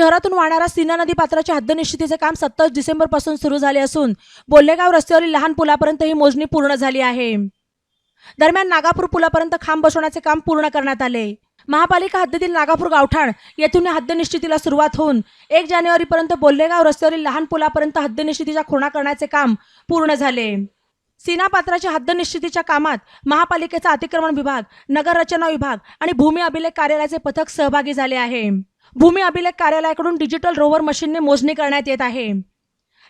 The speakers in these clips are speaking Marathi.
शहरातून वाहणाऱ्या सीना नदी पात्राच्या हद्दनिश्चितीचे काम सत्तावीस डिसेंबरपासून सुरू झाले असून बोल्लेगाव रस्त्यावरील लहान पुलापर्यंत ही मोजणी पूर्ण झाली आहे. दरम्यान नागापूर पुलापर्यंत खांब बसवण्याचे काम पूर्ण करण्यात आले. महापालिका हद्दीतील नागापूर गावठाण येथून या हद्दनिश्चितीला सुरुवात होऊन एक जानेवारीपर्यंत बोल्लेगाव रस्त्यावरील लहान पुलापर्यंत हद्दनिश्चितीच्या खुणा करण्याचे काम पूर्ण झाले. सीना पात्राच्या हद्दनिश्चितीच्या कामात महापालिकेचा अतिक्रमण विभाग नगर रचना विभाग आणि भूमी अभिलेख कार्यालयाचे पथक सहभागी झाले आहे. भूमी अभिलेख कार्यालयाकडून डिजिटल रोवर मशीनने मोजणी करण्यात येत आहे.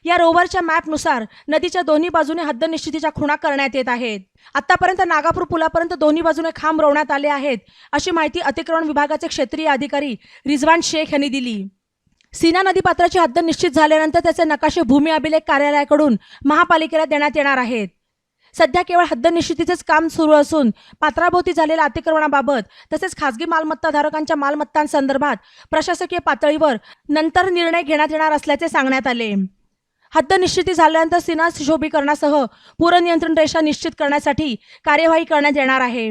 या रोवरच्या मॅपनुसार नदीच्या दोन्ही बाजूने हद्द निश्चितीच्या खुणा करण्यात येत आहेत. आतापर्यंत नागापूर पुलापर्यंत दोन्ही बाजूने खांब रोवण्यात आले आहेत अशी माहिती अतिक्रमण विभागाचे क्षेत्रीय अधिकारी रिजवान शेख यांनी दिली. सीना नदीपात्राची हद्द निश्चित झाल्यानंतर त्याचे नकाशे भूमी अभिलेख कार्यालयाकडून महापालिकेला देण्यात येणार आहेत. सध्या केवळ हद्द निश्चितीचेच काम सुरू असून पात्राभोवती झालेल्या अतिक्रमणाबाबत तसेच खासगी मालमत्ताधारकांच्या मालमत्तांसंदर्भात प्रशासकीय पातळीवर नंतर निर्णय घेण्यात येणार असल्याचे सांगण्यात आले. हद्द निश्चिती झाल्यानंतर सीना सुशोभीकरणासह पूरनियंत्रण रेषा निश्चित करण्यासाठी कार्यवाही करण्यात येणार आहे.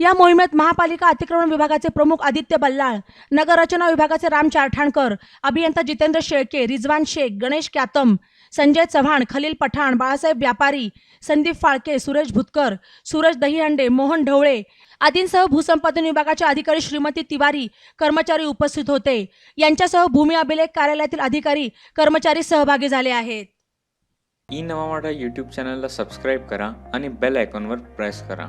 या मोहिमेत महापालिका अतिक्रमण विभागाचे प्रमुख आदित्य बल्लाळ नगर रचना विभागाचे राम चारठाणकर अभियंता जितेंद्र शेळके रिजवान शेख गणेश क्यातम संजय चव्हाण खलील पठाण बाळासाहेब व्यापारी संदीप फाळके सुरेश भुतकर सूरज दहीहंडे मोहन ढवळे आदींसह भूसंपादन विभागाचे अधिकारी श्रीमती तिवारी कर्मचारी उपस्थित होते. यांच्यासह भूमी अभिलेख कार्यालयातील अधिकारी कर्मचारी सहभागी झाले आहेत. ई नवा मराठा यूट्यूब चॅनलला सबस्क्राईब करा आणि बेल आयकॉनवर प्रेस करा.